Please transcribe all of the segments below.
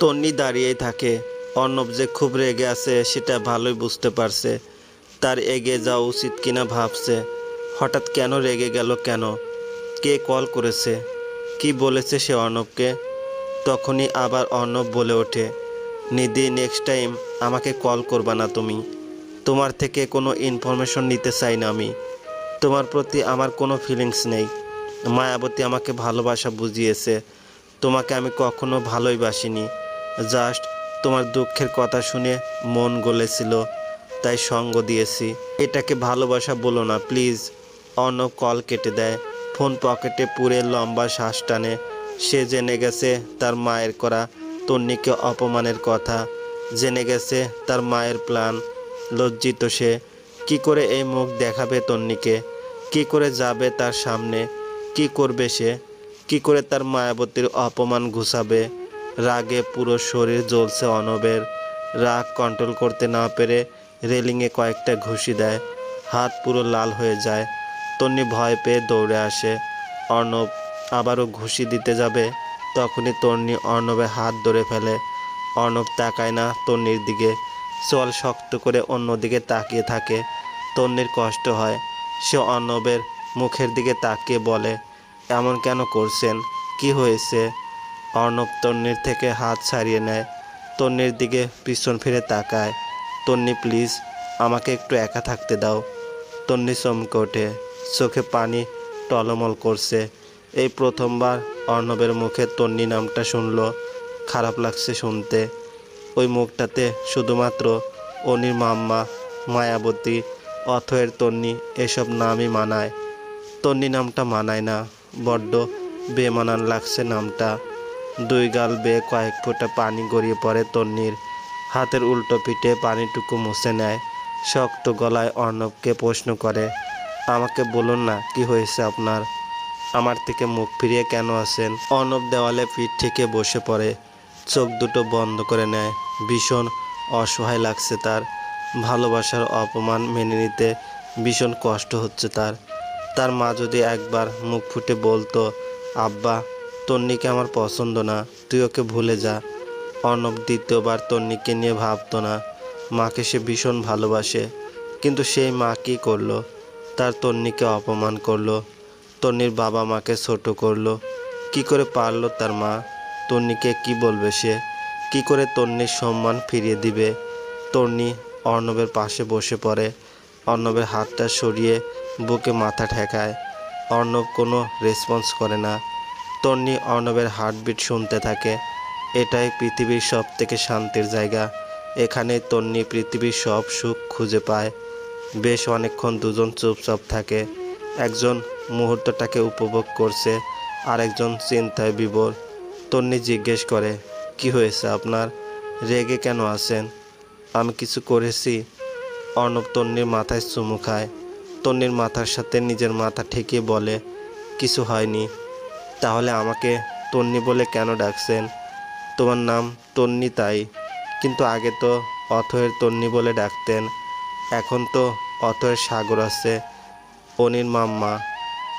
তন্নি দাঁড়িয়েই থাকে। অর্ণব যে খুব রেগে আছে, সেটা ভালোই বুঝতে পারছে। তার এগে যাওয়া উচিত কিনা ভাবছে। হঠাৎ কেন রেগে গেল কেন? কে কল করেছে? কি বলেছে সে অর্ণবকে? তখনই আবার অর্ণব বলে ওঠে নিধি নেক্সট টাইম আমাকে কল করবা না তুমি। তোমার থেকে কোনো ইনফরমেশন নিতে চাই না আমি। তোমার প্রতি আমার কোনো ফিলিংস নেই। মায়াবতী আমাকে ভালোবাসা বুঝিয়েছে। তোমাকে আমি কখনো ভালোই বাসিনি। জাস্ট তোমার দুঃখের কথা শুনে মন গলেছিল, তাই সঙ্গ দিয়েছি। এটাকে ভালোবাসা বলো না, প্লিজ। অন্য কল কেটে দেয়। ফোন পকেটে পুরে লম্বা শ্বাস টানে। সে জেনে গেছে তার মায়ের করা তন্নিকে অপমানের কথা। জেনে গেছে তার মায়ের প্ল্যান লজ্জিত সে। কি করে এই মুখ দেখাবে তন্নিকে? কি করে যাবে তার সামনে? কি করবে সে? কি করে তার মায়াবতীর অপমান ঘুষাবে? রাগে পুরো শরীর জ্বলছে অনবের। রাগ কন্ট্রোল করতে না পেরে রেলিংয়ে কয়েকটা ঘুষি দেয়। হাত পুরো লাল হয়ে যায়। তন্নি ভয় পেয়ে দৌড়ে আসে। অর্ণব আবারও ঘুষি দিতে যাবে, তখনই তন্নি অর্ণবের হাত ধরে ফেলে। অর্ণব তাকায় না তন্নির দিকে। চল শক্ত করে অন্যদিকে তাকিয়ে থাকে। তন্নির কষ্ট হয়। সে অর্ণবের মুখের দিকে তাকিয়ে বলে, এমন কেন করছেন? কি হয়েছে? অর্ণব তন্নির থেকে হাত ছাড়িয়ে নেয়। তন্নির দিকে পিছন ফিরে তাকায়। তন্নি প্লিজ আমাকে একটু একা থাকতে দাও। তন্নি চমকে ওঠে। চোখে পানি টলমল করছে। এই প্রথমবার অর্ণবের মুখে তন্নি নামটা শুনল। খারাপ লাগছে শুনতে। ওই মুখটাতে শুধুমাত্র অনির মাম্মা, মায়াবতী, অথয়ের তন্নি এসব নামই মানায়। তন্নি নামটা মানায় না। বড্ড বেমানান লাগছে নামটা। দুই গাল বেয়ে কয়েক ফোঁটা পানি গড়িয়ে পড়ে তন্নির হাতের উল্টো পিঠে পানিটুকু মুছে নেয়। শক্ত গলায় অর্ণবকে প্রশ্ন করে, আমাকে বলুন না, কি হয়েছে আপনার? আমার থেকে মুখ ফিরিয়ে কেন আছেন অর্ণব দেওয়ালে পিঠ থেকে বসে পড়ে, চোখ দুটো বন্ধ করে নেয়। ভীষণ অসহায় লাগছে তার। ভালোবাসার অপমান মেনে নিতে ভীষণ কষ্ট হচ্ছে তার। তার মা যদি একবার মুখ ফুটে বলতো, আব্বা তন্নিকে আমার পছন্দ না। তুই ওকে ভুলে যা। অর্ণব দ্বিতীয়বার তন্নিকে নিয়ে ভাবতো না। মাকে সে ভীষণ ভালোবাসে, কিন্তু সেই মা কী করল? তার তন্নিকে অপমান করল। তন্নির বাবা মাকে ছোট করল। কি করে পারল তার মা? তন্নিকে কি বলবে সে? কি করে তন্নির সম্মান ফিরিয়ে দিবে? তন্নি অর্ণবের পাশে বসে পড়ে। অর্ণবের হাতটা সরিয়ে বুকে মাথা ঠেকায়। অর্ণব কোনো রেসপন্স করে না। তন্নি অর্ণবের হার্টবিট শুনতে থাকে। এটাই পৃথিবীর সব থেকে শান্তির জায়গা। এখানে তন্নি পৃথিবীর সব সুখ খুঁজে পায়। বেশ অনেকক্ষণ দুজন চুপচাপ থাকে। একজন মুহূর্তটাকে উপভোগ করছে, আরেকজন চিন্তায় বিবর তন্নি জিজ্ঞেস করে, কি হয়েছে আপনার? রেগে কেন আছেন? আমি কিছু করেছি? অর্ণব তন্নির মাথায় চুমু খায়। তন্নির মাথার সাথে নিজের মাথা ঠেকিয়ে বলে, কিছু হয়নি। তাহলে আমাকে তন্নি বলে কেন ডাকছেন? তোমার নাম তন্নি তাই। কিন্তু আগে তো অথয়ের তন্নি বলে ডাকতেন। এখন তো অথয়ের সাগর আছে, অনির মাম্মা।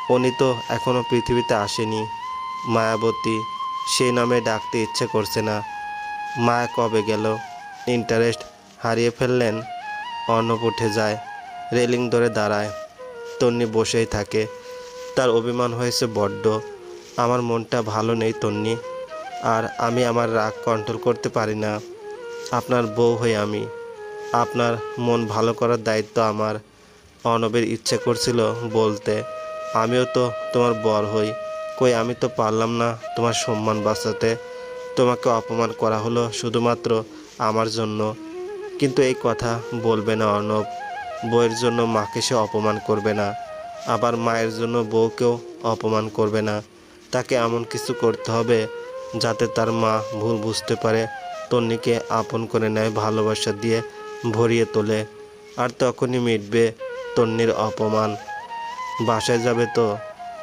উনি তো এখনও পৃথিবীতে আসেনি। মায়াবতী, সেই নামে ডাকতে ইচ্ছে করছে না। মায়া কবে গেল? ইন্টারেস্ট হারিয়ে ফেললেন? অর্ণব উঠে যায়, রেলিং ধরে দাঁড়ায়। তন্নি বসেই থাকে। তার অভিমান হয়েছে বড্ড। আমার মনটা ভালো নেই তন্নি, আর আমি আমার রাগ কন্ট্রোল করতে পারি না। আপনার বউ হয়ে আমি। আপনার মন ভালো করার দায়িত্ব আমার। অর্ণবের ইচ্ছে করছিল বলতে, আমিও তো তোমার বর হই। কই, আমি তো পারলাম না তোমার সম্মান বাঁচাতে। তোমাকে অপমান করা হলো শুধুমাত্র আমার জন্য। কিন্তু এই কথা বলবে না অর্ণব বউয়ের জন্য মাকে সে অপমান করবে না। আবার মায়ের জন্য বউকেও অপমান করবে না। তাকে এমন কিছু করতে হবে যাতে তার মা ভুল বুঝতে পারে। তন্নিকে আপন করে নেয়, ভালোবাসা দিয়ে ভরিয়ে তোলে আর তখনই মিটবে তন্নির অপমান। বাসায় যাবে তো?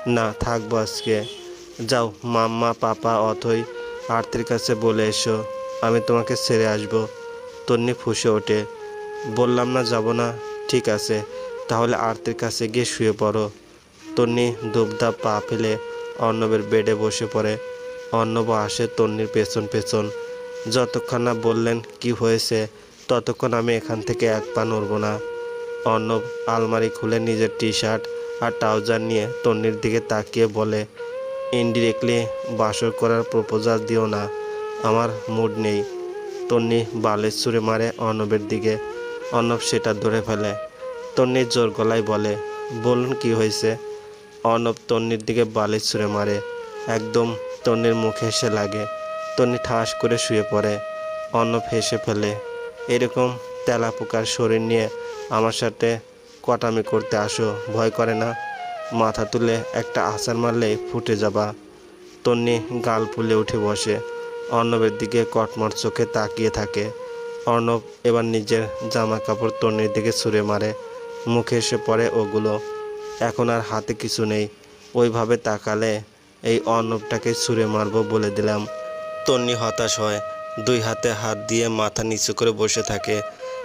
না, থাকব আজকে। যাও, মাম্মা, পাপা, অথই আরতির কাছে বলে এসো, আমি তোমাকে ছেড়ে আসব। তন্নি ফুসে ওঠে। বললাম না, যাব না, ঠিক আছে, তাহলে আরতির কাছে গিয়ে শুয়ে পড়ো। তন্নি দুবদাব পা ফেলে অর্ণবের বেডে বসে পড়ে। অর্ণব আসে তন্নির পেছন পেছন। যতক্ষণ না বললেন কি হয়েছে, ততক্ষণ আমি এখান থেকে এক পা নড়ব না। অর্ণব আলমারি খুলে নিজের টি শার্ট আর ট্রাউজার নিয়ে তন্নির দিকে তাকিয়ে বলে, ইনডিরেক্টলি বাসর করার প্রপোজাল দিও না, আমার মুড নেই। তন্নি বালের ছুঁড়ে মারে অর্ণবের দিকে। অর্ণব সেটা ধরে ফেলে। তন্নির জোর গলায় বলে, বলুন কি হয়েছে? অর্ণব তন্নির দিকে বালিশ ছুঁড়ে মারে। একদম তন্নির মুখে এসে লাগে। তন্নি ঠাস করে শুয়ে পড়ে। অর্ণব হেসে ফেলে, এরকম তেলাপোকার শরীর নিয়ে আমার সাথে কটামি করতে আসো, ভয় করে না। মাথা তুলে একটা আছাড় মারলে ফুটে যাবা। তন্নি গাল ফুলে উঠে বসে। অর্ণবের দিকে কটমট চোখে তাকিয়ে থাকে। অর্ণব এবার নিজের জামা কাপড় তন্নির দিকে ছুঁড়ে মারে। মুখে এসে পড়ে ওগুলো। এখন আর হাতে কিছু নেই। ওইভাবে তাকালে এই অর্ণবটাকে ছুঁড়ে মারবো বলে দিলাম। তন্নি হতাশ হয়, দুই হাতে হাত দিয়ে মাথা নিচু করে বসে থাকে।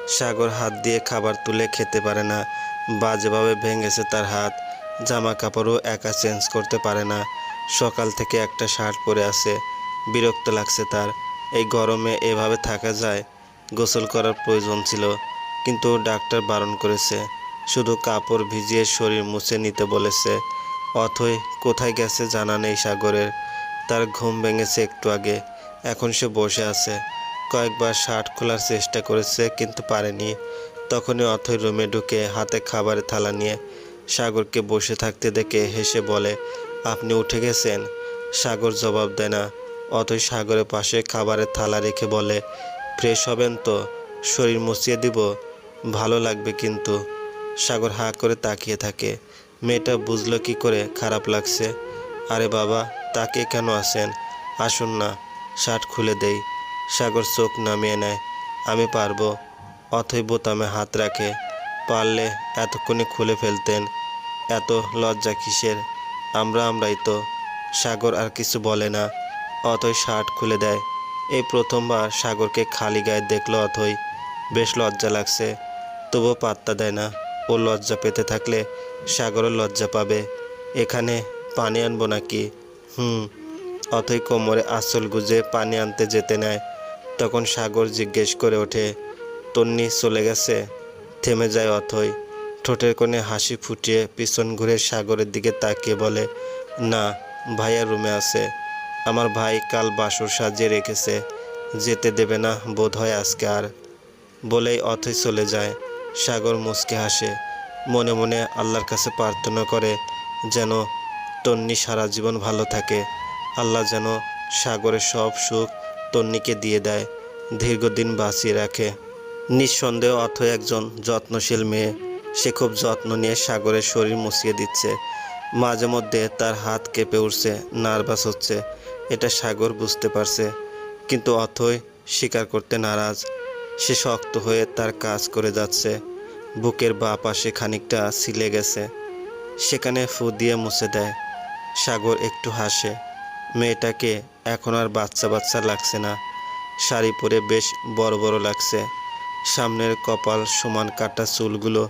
সাগর হাত দিয়ে খাবার তুলে খেতে পারে না। বাজেভাবে ভেঙেছে তার হাত। জামা কাপড়ও একা চেঞ্জ করতে পারে না। সকাল থেকে একটা শার্ট পরে আছে। বিরক্ত লাগছে তার। এই গরমে এভাবে থাকা যায়? গোসল করার প্রয়োজন ছিল। কিন্তু ডাক্তার বারণ করেছে। শুধু কাপড় ভিজিয়ে শরীর মুছে নিতে বলেছে। অথই কোথায় গেছে জানা নেই সাগরের। তার ঘুম ভেঙেছে একটু আগে। এখন সে বসে আছে। কয়েকবার শার্ট খোলার চেষ্টা করেছে কিন্তু পারেনি। তখনই অথই রুমে ঢুকে হাতে খাবারের থালা নিয়ে সাগরকে বসে থাকতে দেখে হেসে বলে, আপনি উঠে গেছেন? সাগর জবাব দেয় না। অথই সাগরের পাশে খাবারের থালা রেখে বলে, ফ্রেশ হবেন তো? শরীর মুছিয়ে দিব? ভালো লাগবে কিন্তু। সাগর হাঁ করে তাকিয়ে থাকে। মেয়েটা বুঝলো কি করে খারাপ লাগছে। আরে বাবা, তাকে কেন আসেন আসুন না, শার্ট খুলে দেই। সাগর চোখ নামিয়ে নেয়। আমি পারব অথই বোতামে হাত রাখে। পারলে এতক্ষণে খুলে ফেলতেন। এত লজ্জা কিসের? আমরা আমরাই তো। সাগর আর কিছু বলে না। অথই শার্ট খুলে দেয়। এই প্রথমবার সাগরকে খালি গায়ে দেখল অথই বেশ লজ্জা লাগছে, তবুও পাত্তা দেয় না। ও লজ্জা পেতে থাকলে সাগরও লজ্জা পাবে। এখানে পানি আনব নাকি? হুম, অথই কোমরে আঁচল গুজে পানি আনতে যেতে নেয়। তখন সাগর জিজ্ঞেস করে ওঠে, তন্নি চলে গেছে? থেমে যায় অথই। ঠোঁটের কোণে হাসি ফুটিয়ে পিছন ঘুরে সাগরের দিকে তাকিয়ে বলে, না ভাইয়া রুমে আছে। আমার ভাই কাল বাসর সাজিয়ে রেখেছে। যেতে দেবে না বোধ হয় আজকে আর। বলেই অথই চলে যায়। সাগর মুচকে হাসে। মনে মনে আল্লাহর কাছে প্রার্থনা করে যেন তন্নি সারা জীবন ভালো থাকে। আল্লাহ যেন সাগরের সব সুখ তন্নিকে দিয়ে দেয়, দীর্ঘদিন বাঁচিয়ে রাখে। নিঃসন্দেহ অথই একজন যত্নশীল মেয়ে, সে খুব যত্ন নিয়ে সাগরের শরীর মুছিয়ে দিচ্ছে। মাঝে মধ্যে তার হাত কেঁপে উঠছে, নার্ভাস হচ্ছে। এটা সাগর বুঝতে পারছে, কিন্তু অথই স্বীকার করতে নারাজ। সে শক্ত হয়ে তার কাজ করে যাচ্ছে। বুকের বা পাশে খানিকটা ছিলে গেছে। সেখানে ফু দিয়ে মুছে দেয়। সাগর একটু হাসে। মেয়েটাকে এখন আর বাচ্চা বাচ্চা লাগছে না। শাড়ি পরে বেশ বড় বড় লাগছে। সামনের কপাল সমান কাটা চুলগুলো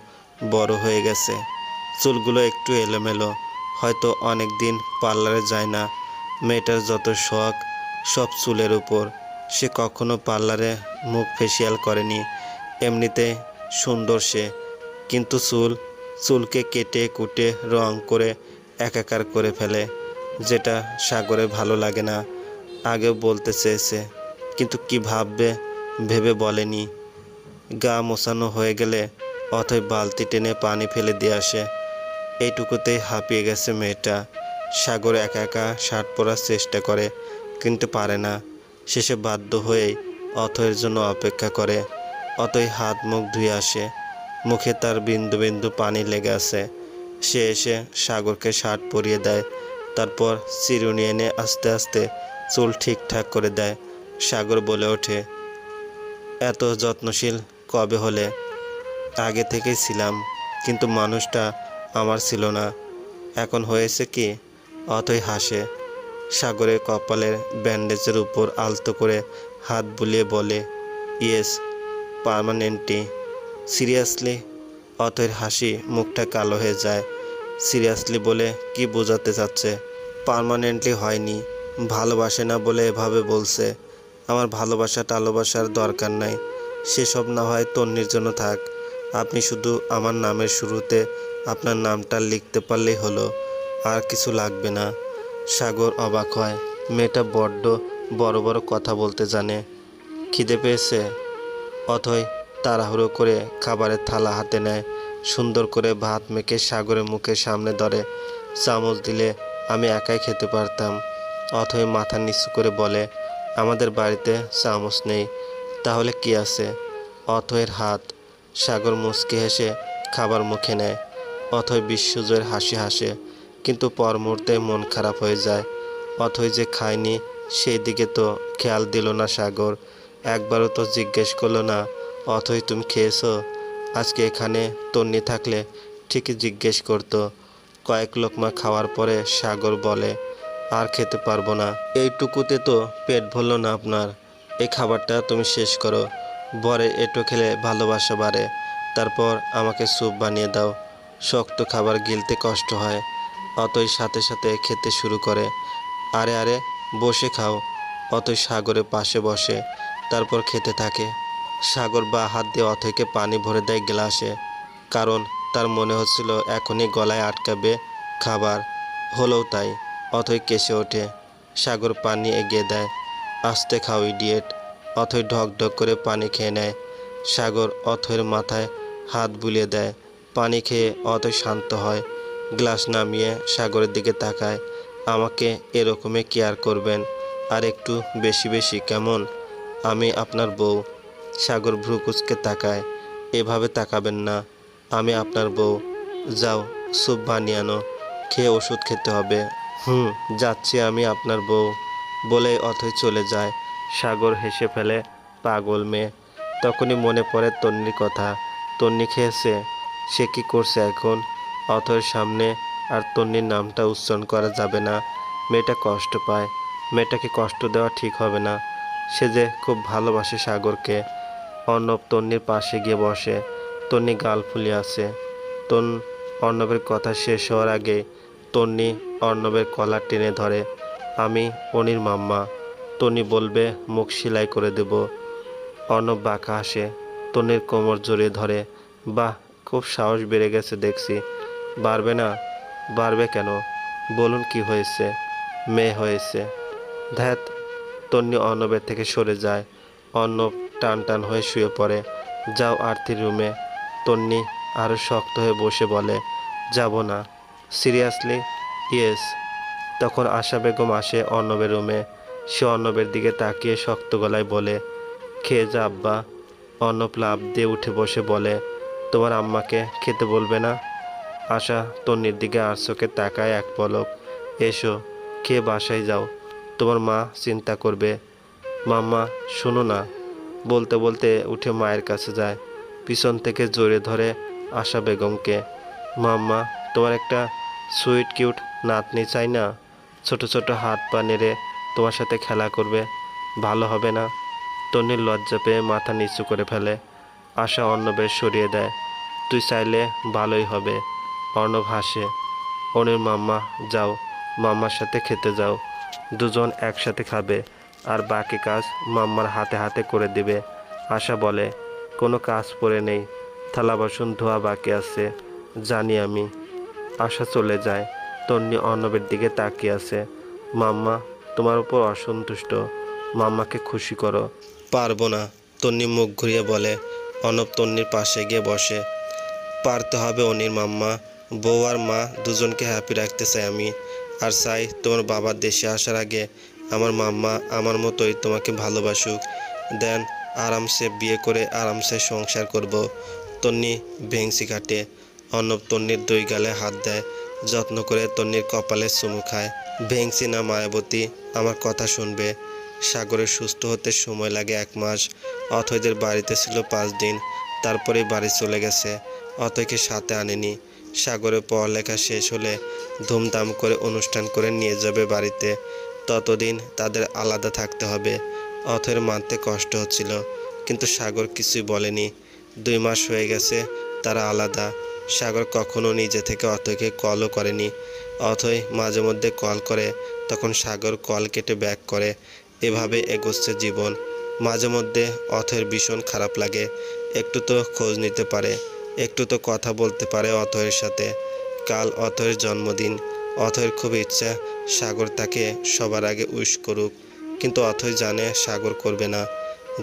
বড় হয়ে গেছে। চুলগুলো একটু এলোমেলো। হয়তো অনেক দিন পার্লারে যায় না। মেয়েটার যত শখ, সব চুলের উপর। সে কখনো পার্লারে মুখ ফেসিয়াল করেনি, এমনিতে সুন্দর সে। কিন্তু চুল, চুলকে কেটে কুটে রং করে একাকার করে ফেলে, যেটা সাগরে ভালো লাগে না, আগেও বলতে চেয়েছে। কিন্তু কি ভাববে, ভেবে বলেনি। গা মোছানো হয়ে গেলে অথই বালতি টেনে পানি ফেলে দিয়ে আসে। এইটুকুতেই হাঁপিয়ে গেছে মেয়েটা। সাগর একা একা শার্ট পরার চেষ্টা করে, কিন্তু পারে না। শেষে বাধ্য হয়েই অথয়ের জন্য অপেক্ষা করে। অতই হাত মুখ ধুয়ে আসে। মুখে তার বিন্দু বিন্দু পানি লেগে আছে। সে এসে সাগরকে শার্ট পরিয়ে দেয়। তারপর চিরুনি এনে আস্তে আস্তে চুল ঠিকঠাক করে দেয়। সাগর বলে ওঠে, এত যত্নশীল কবে হলে? আগে থেকেই ছিলাম, কিন্তু মানুষটা আমার ছিল না। এখন হয়েছে কি? অতই হাসে। সাগরের কপালের ব্যান্ডেজের উপর আলতো করে হাত বুলিয়ে বলে, ইয়েস, পার্মানেন্টলি। সিরিয়াসলি? অতএর হাসি মুখটা কালো হয়ে যায়। সিরিয়াসলি বলে, কি বোঝাতে চাচ্ছে? পার্মানেন্টলি হয়নি। ভালোবাসে না বলে এভাবে বলছে। আমার ভালোবাসা টালোবাসার দরকার নাই। সেসব না হয় তন্নির জন্য থাক। আপনি শুধু আমার নামের শুরুতে আপনার নামটা লিখতে পারলেই হলো। আর কিছু লাগবে না। সাগর অবাক হয়। মেয়েটা বড্ড বড় বড় কথা বলতে জানে। খিদে পেয়েছে। অথই তাড়াহুড়ো করে খাবারের থালা হাতে নেয়। সুন্দর করে ভাত মেখে সাগরের মুখের সামনে ধরে। চামচ দিলে আমি একাই খেতে পারতাম। অথই মাথা নিচু করে বলে, আমাদের বাড়িতে চামচ নেই। তাহলে কি আছে? অথয়ের হাত সাগর মুচকে হেসে খাবার মুখে নেয়। অথয় বিশ্বজয়ের হাসি হাসে। কিন্তু পর মুহূর্তে মন খারাপ হয়ে যায়। অথই যে খায়নি, সেই দিকে তো খেয়াল দিল না সাগর। একবারও তো জিজ্ঞেস করল না, অথই তুমি খেয়েছো? আজকে এখানে তন্নি থাকলে ঠিকই জিজ্ঞেস করতো। কয়েক লোকমা খাওয়ার পরে সাগর বলে, আর খেতে পারব না। এইটুকুতে তো পেট ভরল না আপনার। এই খাবারটা তুমি শেষ করো। বরে এটো খেলে ভালোবাসা বাড়ে। তারপর আমাকে স্যুপ বানিয়ে দাও। শক্ত খাবার গিলতে কষ্ট হয়। অতই সাথে সাথে খেতে শুরু করে। আরে আরে, বসে খাও। অতই সাগরের পাশে বসে, তারপর খেতে থাকে। সাগর বা হাত দিয়ে অথৈকে পানি ভরে দেয় গ্লাসে, কারণ তার মনে হচ্ছিল এখনই গলায় আটকাবে খাবার। হলেও তাই, অথই কেসে ওঠে। সাগর পানি এগিয়ে দেয়। আস্তে খাও, ইডিয়েট। অথই ঢক ঢক করে পানি খেয়ে নেয়। সাগর অথয়ের মাথায় হাত বুলিয়ে দেয়। পানি খেয়ে অথই শান্ত হয়। গ্লাস নামিয়ে সাগরের দিকে তাকায়। আমাকে এরকমই কেয়ার করবেন, আর একটু বেশি বেশি, কেমন? আমি আপনার বউ। সাগর ভ্রুকুচকে তাকায়। এভাবে তাকাবেন না, আমি আপনার বউ। যাও, স্যুপ বানিয়ে আনো, খেয়ে ওষুধ খেতে হবে। হুম, যাচ্ছি আমি আপনার বউ বলে অথই চলে যায়। সাগর হেসে ফেলে, পাগল মেয়ে। তখনই মনে পড়ে তন্নির কথা। তন্নি খেয়েছে, সে কি করছে এখন? অথয়ের সামনে আর তন্নির নামটা উচ্চারণ করা যাবে না। মেয়েটা কষ্ট পায়। মেয়েটাকে কষ্ট দেওয়া ঠিক হবে না। সে যে খুব ভালোবাসে সাগরকে। অর্ণব তন্নির পাশে গিয়ে বসে। তন্নি গাল ফুলিয়ে আছে। তন অর্ণবের কথা শেষ হওয়ার আগে তন্নি অর্ণবের কলার টেনে ধরে। আমি অনির মাম্মা। তনি বলবে, মুখ সেলাই করে দেব। অর্ণব বাঁকা হাসে। তনির কোমর জড়িয়ে ধরে। বাহ, খুব সাহস বেড়ে গেছে দেখছি। বাড়বে না। বাড়বে কেন? বলুন কি হয়েছে? মেয়ে হয়েছে। ধ্যাত, তন্নি অর্ণবের থেকে সরে যায়। অর্ণব টান টান হয়ে শুয়ে পড়ে। যাও আরতির রুমে। তন্নি আরও শক্ত হয়ে বসে বলে, যাব না। সিরিয়াসলি? ইয়েস। তখন আশা বেগম আসে অর্ণবের রুমে। সে অর্ণবের দিকে তাকিয়ে শক্ত গলায় বলে, খেয়ে যা আব্বা। অর্ণব লাভ দিয়ে উঠে বসে বলে, তোমার আম্মাকে খেতে বলবে না? আশা তন্নির দিকে আর চোখে তাকায় এক পলক। এসো, খেয়ে বাসায় যাও। তোমার মা চিন্তা করবে। মাম্মা, শোনো না। বলতে বলতে উঠে মায়ের কাছে যায়, পিছন থেকে জোরে ধরে আশা বেগমকে। মাম্মা, তোমার একটা সুইট কিউট নাতনি চাই না? ছোট ছোট হাত পা নেড়ে তোমার সাথে খেলা করবে। ভালো হবে না? তন্নির লজ্জা পেয়ে মাথা নিচু করে ফেলে। আশা অর্ণবের সরিয়ে দেয়, তুই চাইলে ভালোই হবে। অর্ণব হাসে অনির মাম্মা, যাও, মাম্মার সাথে খেতে যাও। দুজন একসাথে খাবে, আর বাকি কাজ মাম্মার হাতে হাতে করে দিবে। আশা বলে, কোনো কাজ পড়ে নেই, থালা বাসন ধোয়া বাকি আছে, জানি আমি। আশা চলে যায়, তন্নি অর্ণবের দিকে তাকিয়ে আছে। মাম্মা, তোমার উপর অসন্তুষ্ট, মাম্মাকে খুশি করো। পারব না, তন্নি মুখ ঘুরিয়ে বলে। অর্ণব তন্নির পাশে গিয়ে বসে। পারতে হবে অনির মাম্মা বউ আর মা দুজনকে হ্যাপি রাখতে চাই আমি। আর চাই তোমার বাবার দেশে আসার আগে আমার মাম্মা আমার মতোই তোমাকে ভালোবাসুক। দেন আরামসে বিয়ে করে আরামসে সংসার করব। তন্নি ভেংসি কাটে। অর্ণব তন্নির দুই গালে হাত দেয়। যত্ন করে তন্নির কপালে চুমু খায়। ভেংসি না মায়াবতী, আমার কথা শুনবে। সাগরের সুস্থ হতে সময় লাগে এক মাস। অথৈদের বাড়িতে ছিল পাঁচ দিন। তারপরে বাড়ি চলে গেছে। অতইকে সাথে আনেনি। সাগরের পড়ালেখা শেষ হলে ধুমধাম করে অনুষ্ঠান করে নিয়ে যাবে বাড়িতে। ততদিন তাদের আলাদা থাকতে হবে। অথের মানতে কষ্ট হচ্ছিল, কিন্তু সাগর কিছুই বলেনি। দুই মাস হয়ে গেছে তারা আলাদা। সাগর কখনো নিজে থেকে অথয়কে কলও করেনি। অথয় মাঝে মধ্যে কল করে, তখন সাগর কল কেটে ব্যাক করে। এভাবে এগোচ্ছে জীবন। মাঝে মধ্যে অথের ভীষণ খারাপ লাগে। একটু তো খোঁজ নিতে পারে। একটু তো কথা বলতে পারে অথয়ের সাথে। কাল অথয়ের জন্মদিন। অথয়ের খুব ইচ্ছা, সাগর তাকে সবার আগে উইশ করুক। কিন্তু অথয় জানে সাগর করবে না।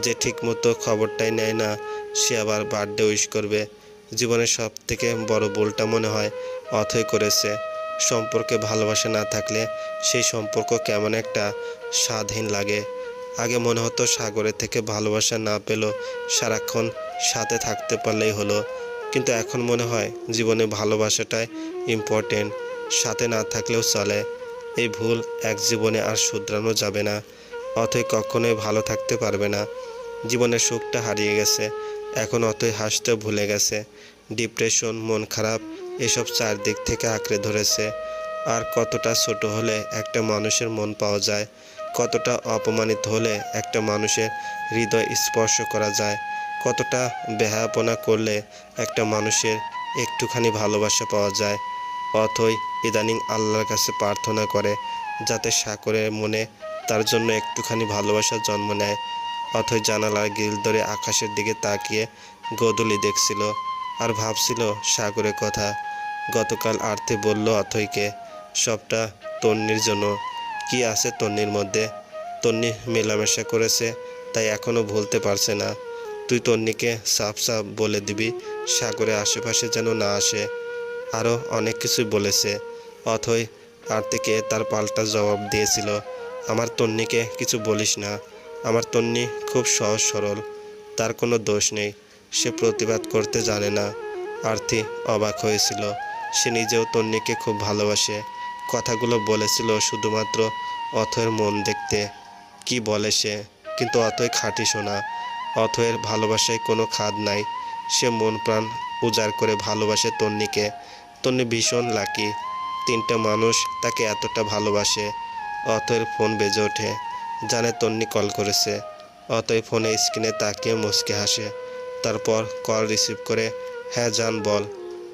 যে ঠিকমতো খবরটাই নেয় না, সে আবার বার্থডে উইশ করবে। জীবনের সব থেকে বড় ভুলটা মনে হয় অথয় করেছে। সম্পর্কে ভালোবাসা না থাকলে সেই সম্পর্ক কেমন একটা স্বাধীন লাগে। আগে মনে হতো সাগরের থেকে ভালোবাসা না পেলেও সারাক্ষণ সাথে থাকতে পারলেই হলো। কিন্তু এখন মনে হয় জীবনে ভালোবাসাটাই ইম্পর্টেন্ট সাথে না থাকলেও চলে। এই ভুল এক জীবনে আর শুধরানো যাবে না। অথই কখনোই ভালো থাকতে পারবে না। জীবনের সুখটা হারিয়ে গেছে। এখন অতই হাসতে ভুলে গেছে। ডিপ্রেশন মন খারাপ, এসব চারদিক থেকে আঁকড়ে ধরেছে। আর কতটা ছোট হলে একটা মানুষের মন পাওয়া যায়। কতটা অপমানিত হলে একটা মানুষের হৃদয় স্পর্শ করা যায়। কতটা বেহায়াপনা করলে একটা মানুষের একটুখানি ভালোবাসা পাওয়া যায়? অথই ইদানিং আল্লাহর কাছে প্রার্থনা করে, যাতে সাকরের মনে তার জন্য একটুখানি ভালোবাসার জন্ম নেয়। অথই জানালার গিল ধরে আকাশের দিকে তাকিয়ে গোদলি দেখছিল আর ভাবছিল সাগরের কথা। গতকাল আর্থে বলল অথইকে, সবটা তন্নির জন্য। কি আছে তন্নির মধ্যে? তন্নি মেলামেশা করেছে, তাই এখনও ভুলতে পারছে না। তুই তন্নিকে সাফ সাফ বলে দিবি, সাগরের আশেপাশে যেন না আসে। আরও অনেক কিছুই বলেছে। অথই আরতিকে তার পাল্টা জবাব দিয়েছিল, আমার তন্নিকে কিছু বলিস না। আমার তন্নি খুব সহজ সরল, তার কোনো দোষ নেই। সে প্রতিবাদ করতে জানে না। আরতি অবাক হয়েছিল। সে নিজেও তন্নিকে খুব ভালোবাসে। কথাগুলো বলেছিল শুধুমাত্র অথয়ের মন দেখতে। কি বলে সে? কিন্তু অথয় খাঁটি শোনা অথয়ের ভালোবাসায় কোনো খাদ নাই। সে মন প্রাণ উজাড় করে ভালোবাসে তন্নিকে। তন্নি ভীষণ লাকি। তিনটা মানুষ তাকে এতটা ভালোবাসে। অথয়ের ফোন বেজে ওঠে। জানে তন্নি কল করেছে। অতই ফোনে স্ক্রিনে তাকিয়ে মুচকে হাসে। তারপর কল রিসিভ করে হ্যাঁ জান, বল।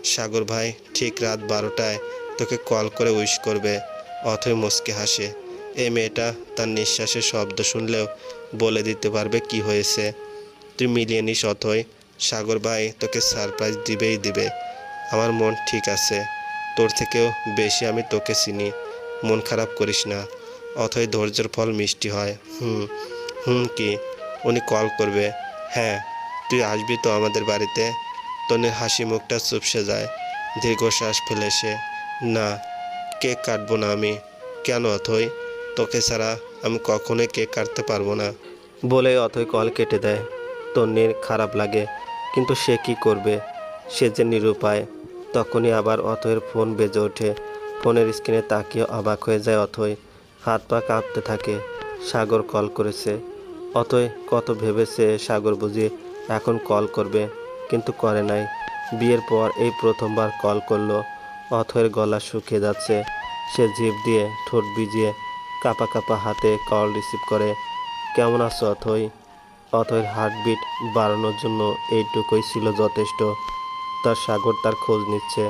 সাগর ভাই, ঠিক রাত বারোটায় তোকে কল করে উইশ করবে। অথই মুচকে হাসে। এই মেয়েটা তার নিঃশ্বাসের শব্দ শুনলেও বলে দিতে পারবে কি হয়েছে। তুই মিলিয়ে নিস অথই। সাগর ভাই তোকে সারপ্রাইজ দিবেই দিবে। আমার মন ঠিক আছে। তোর থেকেও বেশি আমি তোকে চিনি। মন খারাপ করিস না। অথই ধৈর্যের ফল মিষ্টি হয়। হুম হুম কি? উনি কল করবে। হ্যাঁ তুই আসবি তো আমাদের বাড়িতে। তনির হাসি মুখটা চুপসে যায়। দীর্ঘশ্বাস ফেলে সে। না, কেক কাটবো না আমি। কেন অথই? তোকে ছাড়া আমি কখনোই কেক কাটতে পারব না। বলে অথই কল কেটে দেয়। তন্নির খারাপ লাগে। কিন্তু সে কি করবে? সে যে নিরুপায়, তখনই আবার অথয়ের ফোন বেজে ওঠে। ফোনের স্ক্রিনে তাকিয়ে অবাক হয়ে যায় অথয়। হাত পা কাঁপতে থাকে। সাগর কল করেছে। অতই কত ভেবেছে সাগর বুঝি এখন কল করবে, কিন্তু করে নাই। বিয়ের পর এই প্রথমবার কল করল। অথয়ের গলা শুকিয়ে যাচ্ছে। সে জিভ দিয়ে ঠোঁট ভিজিয়ে কাপা কাপা হাতে কল রিসিভ করে। কেমন আছো অথই অথয়ের হার্টবিট বাড়ানোর জন্য এইটুকুই ছিল যথেষ্ট। তার সাগর তার খোঁজ নিচ্ছে।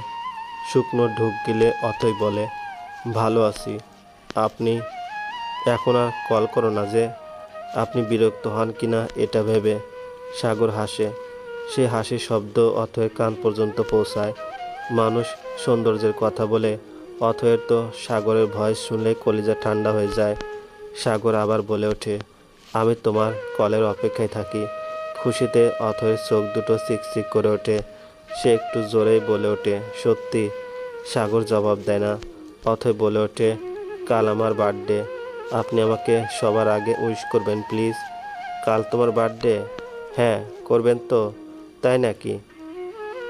শুকনো ঢুক গেলে অথই বলে, ভালো আছি। আপনি এখন আর কল করো না যে, আপনি বিরক্ত হন কিনা এটা ভেবে। সাগর হাসে। সে হাসির শব্দ অথয়ের কান পর্যন্ত পৌঁছায়। মানুষ সৌন্দর্যের কথা বলে অথয়ের তো সাগরের ভয়েস শুনলে কলিজা ঠান্ডা হয়ে যায়। সাগর আবার বলে ওঠে আমি তোমার কলের অপেক্ষায় থাকি। খুশিতে অথয়ের চোখ দুটো চিকচিক করে ওঠে। সে একটু জোরেই বলে ওঠে, সত্যি, সাগর জবাব দেয় না। অথয় বলে ওঠে, কাল আমার বার্থডে। আপনি আমাকে সবার আগে উইশ করবেন, প্লিজ। কাল তোমার বার্থডে? হ্যাঁ করবেন তো। তাই নাকি?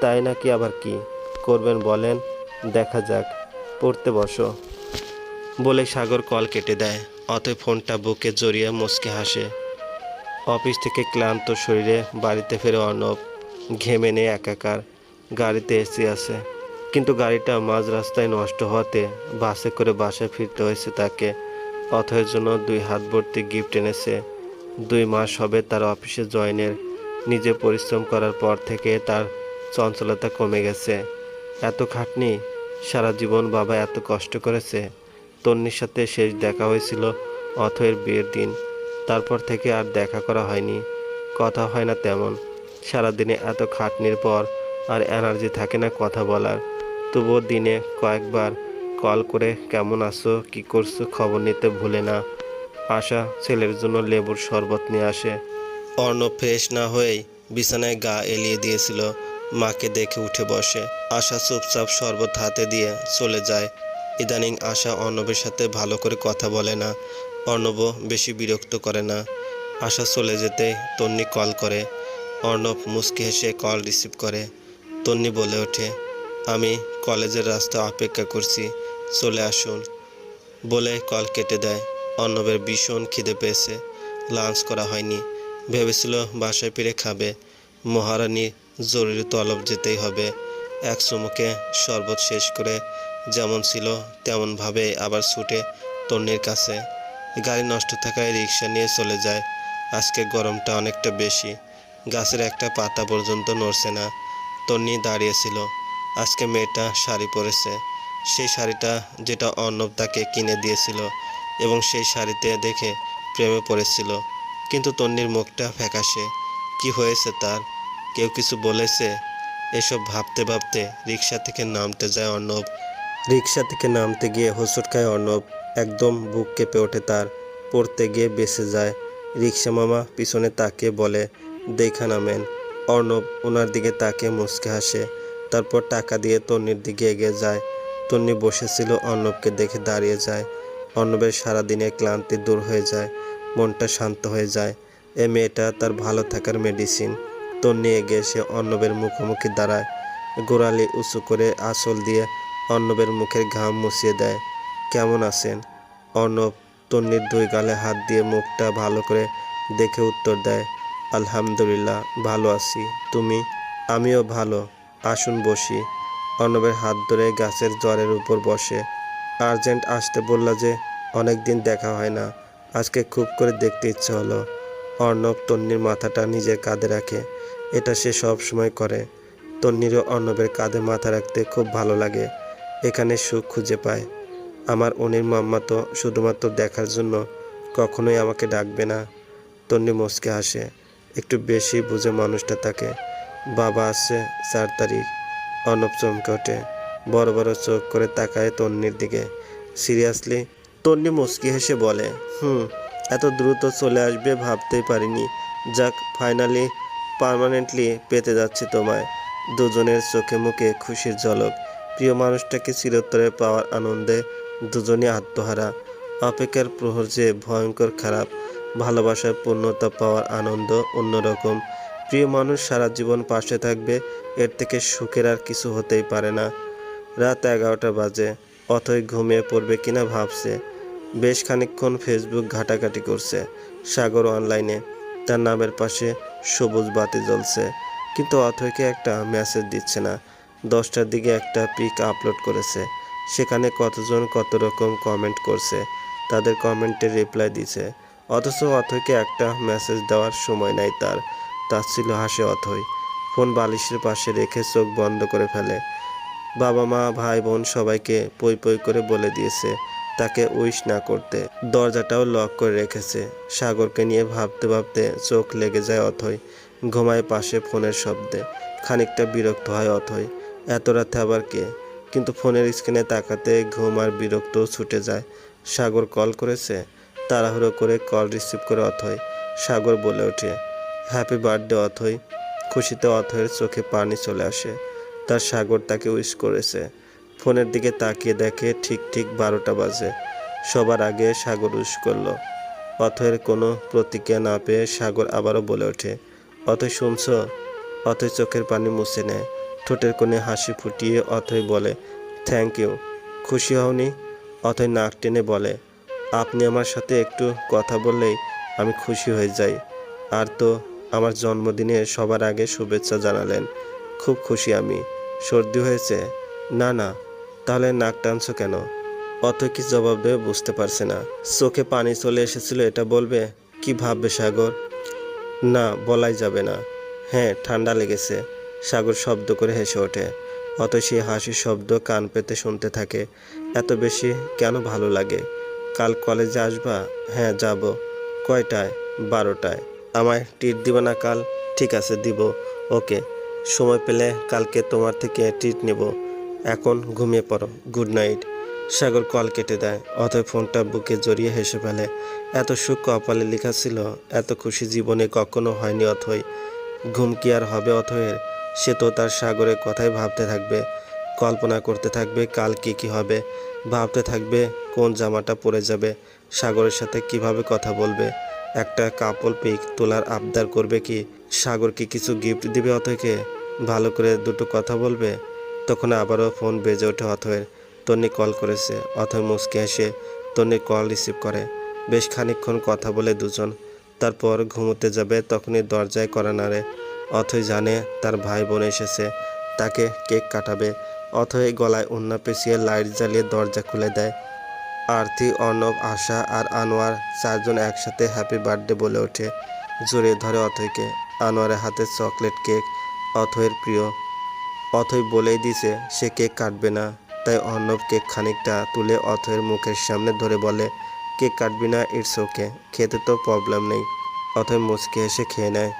তাই নাকি আবার কি? করবেন, বলেন, দেখা যাক। পড়তে বসো। বলে সাগর কল কেটে দেয়, অতএব ফোনটা বুকে জড়িয়ে মুচকে হাসে। অফিস থেকে ক্লান্ত শরীরে বাড়িতে ফেরে অর্ণব ঘেমে নিয়ে একাকার গাড়িতে এসি আছে। কিন্তু গাড়িটা মাঝ রাস্তায় নষ্ট হওয়াতে বাসে করে বাসায় ফিরতে হয়েছে তাকে। অথয়ের জন্য দুই হাত ভর্তি গিফট এনেছে। দুই মাস হবে তার অফিসে জয়েনের নিজে পরিশ্রম করার পর থেকে তার চঞ্চলতা কমে গেছে। এত খাটনি, সারা জীবন বাবা এত কষ্ট করেছে। তন্নির সাথে শেষ দেখা হয়েছিল অথয়ের বিয়ের দিন। তারপর থেকে আর দেখা করা হয়নি। কথা হয় না তেমন। সারাদিনে এত খাটনির পর আর এনার্জি থাকে না কথা বলার। তবুও দিনে কয়েকবার কল করে, কেমন আছো? কি করছ? খবর নিতে ভুলে না। আশা ছেলের জন্য লেবুর শরবত নিয়ে আসে। অর্ণব ফ্রেশ না হয়েই বিছানায় গা এলিয়ে দিয়েছিল। মাকে দেখে উঠে বসে। আশা চুপচাপ শরবত হাতে দিয়ে চলে যায়। ইদানিং আশা অর্ণবের সাথে ভালো করে কথা বলে না। অর্ণবও বেশি বিরক্ত করে না। আশা চলে যেতে তন্নি কল করে। অর্ণব মুচকি হেসে কল রিসিভ করে। তন্নি বলে ওঠে, আমি কলেজের রাস্তা অপেক্ষা করছি, চলে আসুন। বলে কল কেটে দেয়। অর্ণবের ভীষণ খিদে পেয়েছে। লাঞ্চ করা হয়নি। ভেবেছিল বাসায় ফিরে খাবে। মহারানী জরুরি তলব যেতেই হবে। এক চুমুকে শরবত শেষ করে যেমন ছিল, তেমনভাবে আবার ছুটে তন্নির কাছে। গাড়ি নষ্ট থাকায় রিক্সা নিয়ে চলে যায়। আজকে গরমটা অনেকটা বেশি। গাছের একটা পাতা পর্যন্ত নড়ছে না। তন্নি দাঁড়িয়েছিল আজকে মেয়েটা শাড়ি পরেছে। সেই শাড়িটা যেটা অর্ণব তাকে কিনে দিয়েছিল এবং সেই শাড়িতে দেখে প্রেমে পড়েছিল। কিন্তু তন্নির মুখটা ফ্যাকাশে। কি হয়েছে তার? কেউ কিছু বলেছে? এসব ভাবতে ভাবতে রিক্সা থেকে নামতে যায় অর্ণব। রিক্সা থেকে নামতে গিয়ে হোঁচট খায় অর্ণব। একদম বুক কেঁপে ওঠে তার, পড়তে গিয়ে বেঁচে যায়। রিক্সা মামা পিছনে তাকে বলে, দেখা নামেন অর্ণব ওনার দিকে তাকে মুচকে হাসে। তারপর টাকা দিয়ে তন্নির দিকে এগিয়ে যায়। তন্নি বসেছিল অর্ণবকে দেখে দাঁড়িয়ে যায়। অর্ণবের সারাদিনে ক্লান্তি দূর হয়ে যায়, মনটা শান্ত হয়ে যায়। এ মেয়েটা তার ভালো থাকার মেডিসিন তন্নি এগিয়ে এসে অর্ণবের মুখোমুখি দাঁড়ায়। গোড়ালি উঁচু করে আঁচল দিয়ে অর্ণবের মুখের ঘাম মুছিয়ে দেয়। কেমন আছেন? অর্ণব তন্নির দুই গালে হাত দিয়ে মুখটা ভালো করে দেখে উত্তর দেয়, আলহামদুলিল্লাহ, ভালো আছি। তুমি? আমিও ভালো। আসুন বসি। অর্ণবের হাত ধরে গাছের জ্বরের উপর বসে। আর্জেন্ট আসতে বলল যে অনেক দিন দেখা হয় না। আজকে খুব করে দেখতে ইচ্ছে হলো। অর্ণব তন্নির মাথাটা নিজের কাঁধে রাখে। এটা সে সব সময় করে। তন্নিরও অর্ণবের কাঁধে মাথা রাখতে খুব ভালো লাগে। এখানে সুখ খুঁজে পায়। আমার অনির মাম্মা তো শুধুমাত্র দেখার জন্য কখনোই আমাকে ডাকবে না। তন্নি মুচকে হাসে। একটু বেশি বুঝে মানুষটা তাকে। বাবা আসছে চার তারিখ অর্ণব চমকে ওঠে। বড় বড় চোখ করে তাকায় তন্নির দিকে। সিরিয়াসলি তন্নি মুচকি হেসে বলে, হুম, এত দ্রুত চলে আসবে ভাবতেই পারিনি। যাক ফাইনালি পার্মানেন্টলি পেতে যাচ্ছে তোমায়। দুজনের চোখে মুখে খুশির ঝলক। প্রিয় মানুষটাকে চিরতরে পাওয়ার আনন্দে দুজনই আত্মহারা। অপেক্ষার প্রহর যে ভয়ঙ্কর খারাপ, ভালোবাসার পূর্ণতা পাওয়ার আনন্দ অন্যরকম। প্রিয় মানুষ সারা জীবন পাশে থাকবে, এর থেকে সুখের আর কিছু হতেই পারে না। রাত এগারোটা বাজে, অথই ঘুমিয়ে পড়বে কিনা ভাবছে। বেশ খানিকক্ষণ ফেসবুক ঘাটাঘাটি করছে, সাগর অনলাইনে। তার নামের পাশে সবুজ বাতি জ্বলছে, কিন্তু অথয়কে একটা মেসেজ দিচ্ছে না। দশটার দিকে একটা পিক আপলোড করেছে। সেখানে কতজন কত রকম কমেন্ট করছে, তাদের কমেন্টের রিপ্লাই দিছে। অথচ অথয়কে একটা মেসেজ দেওয়ার সময় নাই তার তাচ্ছিল হাসে অথই। ফোন বালিশের পাশে রেখে চোখ বন্ধ করে ফেলে। বাবা মা, ভাই বোন সবাইকে পই পই করে বলে দিয়েছে তাকে উইশ না করতে। দরজাটাও লক করে রেখেছে। সাগরকে নিয়ে ভাবতে ভাবতে চোখ লেগে যায় অথই, ঘুমায় পাশে ফোনের শব্দে। খানিকটা বিরক্ত হয় অথই। এত রাতে আবার কে? কিন্তু ফোনের স্ক্রিনে তাকাতে ঘুম আর বিরক্ত ছুটে যায়। সাগর কল করেছে, তাড়াহুড়ো করে কল রিসিভ করে অথই। সাগর বলে ওঠে, হ্যাপি বার্থডে অথই। খুশিতে অথয়ের চোখে পানি চলে আসে। তার সাগর তাকে উইশ করেছে। ফোনের দিকে তাকিয়ে দেখে ঠিক ঠিক বারোটা বাজে। সবার আগে সাগর উইশ করল। অথয়ের কোনো প্রতিক্রিয়া না পেয়ে সাগর আবারও বলে ওঠে অথয় শুনছ? অথয় চোখের পানি মুছে নেয়। ঠোঁটের কোণে হাসি ফুটিয়ে অথয় বলে থ্যাংক ইউ খুশি হওনি অথয় নাক টেনে বলে, আপনি আমার সাথে একটু কথা বললেই আমি খুশি হয়ে যাই। আর তো আমার জন্মদিনে সবার আগে শুভেচ্ছা জানালেন। খুব খুশি আমি। সর্দি হয়েছে? না না। তাহলে নাক টানছো কেন? অত কি জবাব দেবে বুঝতে পারছে না। চোখে পানি চলে এসেছিল, এটা বলবে? কি ভাববে সাগর? না, বলাই যাবে না। হ্যাঁ ঠান্ডা লেগেছে। সাগর শব্দ করে হেসে ওঠে। অত সেই হাসির শব্দ কান পেতে শুনতে থাকে। এত বেশি কেন ভালো লাগে? কাল কলেজে আসবা? হ্যাঁ যাব। কয়টায়? বারোটায়। আমায় ট্রিট দিবে না কাল? ঠিক আছে, দিব। ওকে। সময় পেলে কালকে তোমার থেকে ট্রিট নেব। এখন ঘুমিয়ে পড়ো। Good night. সাগর কল কেটে দেয়। অথয় ফোনটা বুকে জড়িয়ে হেসে ফেলে। এত সুখ কপালে লেখা ছিল। এত খুশি জীবনে কখনো হয়নি অথই। ঘুম কি আর হবে অথয়ের সে তো তার সাগরের কথাই ভাবতে থাকবে, কল্পনা করতে থাকবে কাল কি কি হবে, ভাবতে থাকবে কোন জামাটা পরে যাবে, সাগরের সাথে কীভাবে কথা বলবে, একটা কাপল পিক তোলার আবদার করবে কি, সাগর কি কিছু গিফট দিবে অথকে ভালো করে দুটো কথা বলবে? তখন আবারও ফোন বেজে ওঠে অথয়ের, তন্নি কল করেছে, অথয় মুসকে এসে তন্নি কল রিসিভ করে, বেশ খানিকক্ষণ কথা বলে দুজন, তারপর ঘুমোতে যাবে তখনই দরজায় করা নাড়ে অথয় জানে তার ভাই বোন এসেছে। তাকে কেক কাটাবে। অথয় গলায় অন্য পেঁচিয়ে লাইট জ্বালিয়ে দরজা খুলে দেয়। আরতি, অর্ণব, আশা আর আনোয়ার চারজন একসাথে হ্যাপি বার্থডে বলে ওঠে। জোরে ধরে অথয়কে আনোয়ারের হাতে চকলেট কেক অথয়ের প্রিয়। অথই বলেই দিছে সে কেক কাটবে না। তাই অর্ণব কেক খানিকটা তুলে অথয়ের মুখের সামনে ধরে বলে, কেক কাটবি না ইটস ওকে খেতে তো প্রবলেম নেই। অথয় মুচকে এসে খেয়ে নেয়।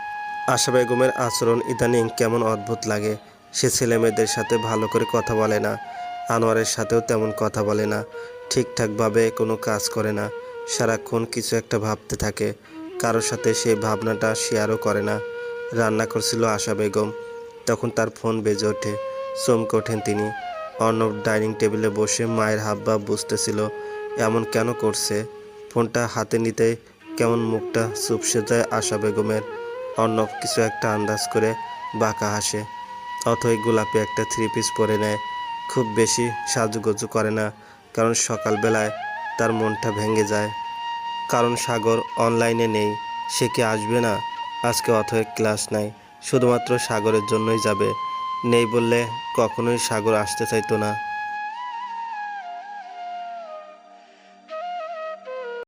আশা বেগমের আচরণ ইদানিং কেমন অদ্ভুত লাগে। সে ছেলে মেয়েদের সাথে ভালো করে কথা বলে না। আনোয়ারের সাথেও তেমন কথা বলে না। ঠিকঠাকভাবে কোনো কাজ করে না। সারাক্ষণ কিছু একটা ভাবতে থাকে। কারোর সাথে সেই ভাবনাটা শেয়ারও করে না। রান্না করছিল আশা বেগম। তখন তার ফোন বেজে ওঠে। চমকে ওঠেন তিনি। অর্ণব ডাইনিং টেবিলে বসে মায়ের হাবভাব বুঝতেছিল, এমন কেন করছে? ফোনটা হাতে নিতে কেমন মুখটা চুপসে যায় আশা বেগমের। অর্ণব কিছু একটা আন্দাজ করে বাঁকা হাসে। অথই গোলাপি একটা থ্রি পিস পরে নেয়। খুব বেশি সাজুগুজু করে না, কারণ সকালবেলায় তার মনটা ভেঙে যায়। কারণ সাগর অনলাইনে নেই, সে কি আসবে না? আজকে অথয়ের ক্লাস নাই, শুধুমাত্র সাগরের জন্যই যাবে। নেই বললে কখনোই সাগর আসতে চাইতো না।